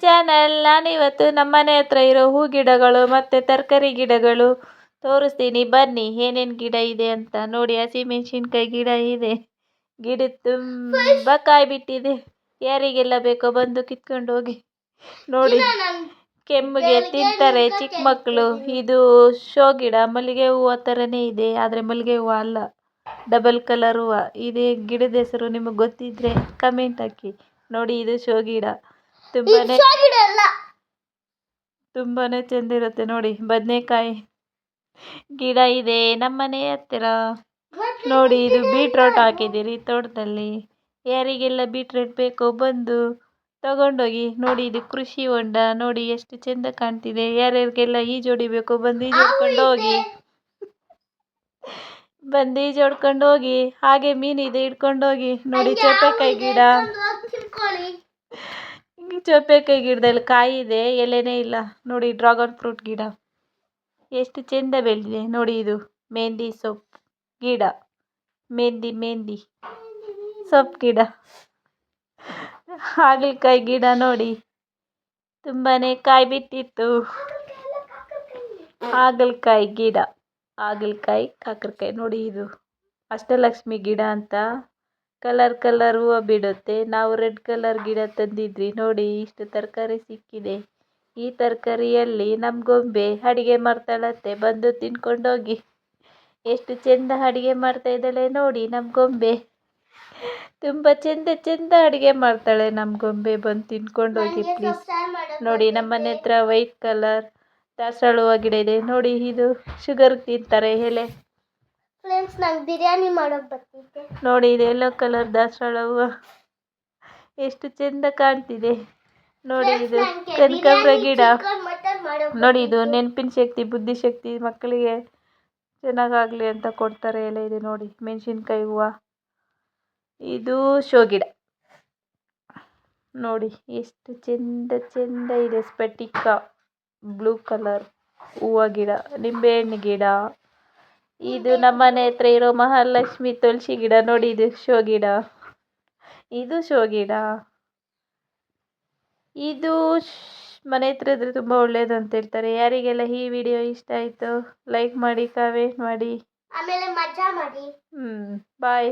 Channel ನಾನಿವತ್ತು ನಮ್ಮನೆ ಹತ್ರ ಇರೋ ಹೂ ಗಿಡಗಳು ಮತ್ತು ತರಕಾರಿ ಗಿಡಗಳು ತೋರಿಸ್ತೀನಿ. ಬನ್ನಿ ಏನೇನು ಗಿಡ ಇದೆ ಅಂತ. ನೋಡಿ ಹಸಿಮೆಣ್ಸಿನ್ಕಾಯಿ ಗಿಡ ಇದೆ. ಗಿಡ ತುಂಬ ಕಾಯಿ ಬಿಟ್ಟಿದೆ. ಯಾರಿಗೆಲ್ಲ ಬೇಕೋ ಬಂದು ಕಿತ್ಕೊಂಡು ಹೋಗಿ. ನೋಡಿ ಕೆಮ್ಮಿಗೆ ತಿಂತಾರೆ ಚಿಕ್ಕ ಮಕ್ಕಳು ಇದು ಶೋ ಗಿಡ ಮಲ್ಲಿಗೆ ಹೂವು ಥರನೇ ಇದೆ. ಆದರೆ ಮಲ್ಲಿಗೆ ಹೂವು ಅಲ್ಲ. ಡಬಲ್ ಕಲರ್ ಹೂವು. ಇದೇ ಗಿಡದ ಹೆಸರು ನಿಮಗೆ ಗೊತ್ತಿದ್ರೆ ಕಮೆಂಟ್ ಹಾಕಿ. ನೋಡಿ ಇದು ಶೋ ಗಿಡ. ತುಂಬಾನೇ ತುಂಬಾನೇ ಚೆಂದ ಇರುತ್ತೆ ನೋಡಿ ಬದನೆಕಾಯಿ ಗಿಡ ಇದೆ ನಮ್ಮನೆ ಹತ್ತಿರ. ನೋಡಿ ಇದು ಬೀಟ್ರೋಟ್ ಹಾಕಿದ್ದೀರಿ ತೋಟದಲ್ಲಿ. ಯಾರಿಗೆಲ್ಲ ಬೀಟ್ರೋಟ್ ಬೇಕೋ ಬಂದು ತಗೊಂಡೋಗಿ ನೋಡಿ ಇದು ಕೃಷಿ ಹೊಂಡ. ನೋಡಿ ಎಷ್ಟು ಚೆಂದ ಕಾಣ್ತಿದೆ. ಯಾರ್ಯಾರಿಗೆಲ್ಲ ಈಜು ಹೊಡಿಬೇಕು ಬಂದು ಈಜು ಹೊಡ್ಕೊಂಡು ಹೋಗಿ. ಬಂದು ಈಜು ಜೋಡ್ಕೊಂಡು ಹೋಗಿ ಹಾಗೆ ಮೀನಿದೆ ಇಟ್ಕೊಂಡೋಗಿ ಹೋಗಿ. ನೋಡಿ ಚೌಪೆಕಾಯಿ ಗಿಡ. ಚೌಪೆಕಾಯಿ ಗಿಡದಲ್ಲಿ ಕಾಯಿ ಇದೆ, ಎಲೆನೇ ಇಲ್ಲ. ನೋಡಿ ಡ್ರಾಗನ್ ಫ್ರೂಟ್ ಗಿಡ. ಎಷ್ಟು ಚೆಂದ ಬೆಳೆದಿದೆ. ನೋಡಿ, ಇದು ಮೆಹಂದಿ ಸೊಪ್ಪು ಗಿಡ. ಮೆಹಂದಿ ಮೆಹಂದಿ ಸೊಪ್ಪು ಗಿಡ. ಹಾಗಲಕಾಯಿ ಗಿಡ ನೋಡಿ. ತುಂಬಾ ಕಾಯಿ ಬಿಟ್ಟಿತ್ತು. ಹಾಗಲಕಾಯಿ ಗಿಡ. ಹಾಗಲಕಾಯಿ, ಕಾಕರಕಾಯಿ. ನೋಡಿ, ಇದು ಅಷ್ಟಲಕ್ಷ್ಮಿ ಗಿಡ ಅಂತ. ಕಲರ್ ಕಲರ್ ಹೂವು ಬಿಡುತ್ತೆ. ನಾವು ರೆಡ್ ಕಲರ್ ಗಿಡ ತಂದಿದ್ವಿ. ನೋಡಿ ಇಷ್ಟು ತರಕಾರಿ ಸಿಕ್ಕಿದೆ. ಈ ತರಕಾರಿಯಲ್ಲಿ ನಮ್ಮ ಗೊಂಬೆ ಅಡುಗೆ ಮಾಡ್ತಾಳಂತೆ ಬಂದು ತಿನ್ಕೊಂಡೋಗಿ. ಎಷ್ಟು ಚೆಂದ ಅಡುಗೆ ಮಾಡ್ತಾ ಇದ್ದಾಳೆ ನೋಡಿ ನಮ್ಮ ಗೊಂಬೆ. ತುಂಬ ಚೆಂದ ಚೆಂದ ಅಡುಗೆ ಮಾಡ್ತಾಳೆ ನಮ್ಮ ಗೊಂಬೆ. ಬಂದು ತಿನ್ಕೊಂಡೋಗಿ ಪ್ಲೀಸ್ ನೋಡಿ ನಮ್ಮ ಮನೆ ಹತ್ರ ವೈಟ್ ಕಲರ್ ದಾಸವಾಳ ಹೂವು ಗಿಡ ಇದೆ. ನೋಡಿ ಇದು ಶುಗರ್ ತಿಂತಾರೆ ಎಲೆ. ಫ್ರೆಂಡ್ಸ್ ನಂಗೆ ಬಿರಿಯಾನಿ ಮಾಡೋಕೆ ಬರ್ತಿದ್ದೆ. ನೋಡಿ ಇದು ಎಲ್ಲೋ ಕಲರ್ ದಾಸವಾಳ ಹೂವು. ಎಷ್ಟು ಚೆಂದ ಕಾಣ್ತಿದೆ. ನೋಡಿ ಇದು ಕನಕಾಂಬ್ರ ಗಿಡ. ನೋಡಿ ಇದು ನೆನಪಿನ ಶಕ್ತಿ ಬುದ್ಧಿಶಕ್ತಿ ಮಕ್ಕಳಿಗೆ ಚೆನ್ನಾಗಾಗಲಿ ಅಂತ ಕೊಡ್ತಾರೆ ಎಲ್ಲ ಇದೆ ನೋಡಿ ಮೆಣಸಿನ್ಕಾಯಿ ಹೂವು. ಇದು ಶೋ ಗಿಡ. ನೋಡಿ ಎಷ್ಟು ಚೆಂದ ಚೆಂದ ಇದೆ. ಸ್ಪಟಿಕ ಬ್ಲೂ ಕಲರ್ ಹೂವು ಗಿಡ ನಿಂಬೆಹಣ್ಣು ಗಿಡ. ಇದು ನಮ್ಮನೆ ಹತ್ರ ಇರೋ ಮಹಾಲಕ್ಷ್ಮಿ ತುಳಸಿ ಗಿಡ ನೋಡಿ ಇದು ಶೋ ಗಿಡ. ಇದು ಶೋ ಗಿಡ. ಇದು ಮನೆ ಹತ್ರ ಇದ್ರೆ ತುಂಬ ಒಳ್ಳೇದು ಅಂತ ಹೇಳ್ತಾರೆ. ಯಾರಿಗೆಲ್ಲ ಈ ವಿಡಿಯೋ ಇಷ್ಟ ಆಯಿತು ಲೈಕ್ ಮಾಡಿ ಕಮೆಂಟ್ ಮಾಡಿ. ಆಮೇಲೆ ಮಜಾ ಮಾಡಿ. ಹ್ಞೂ ಬಾಯ್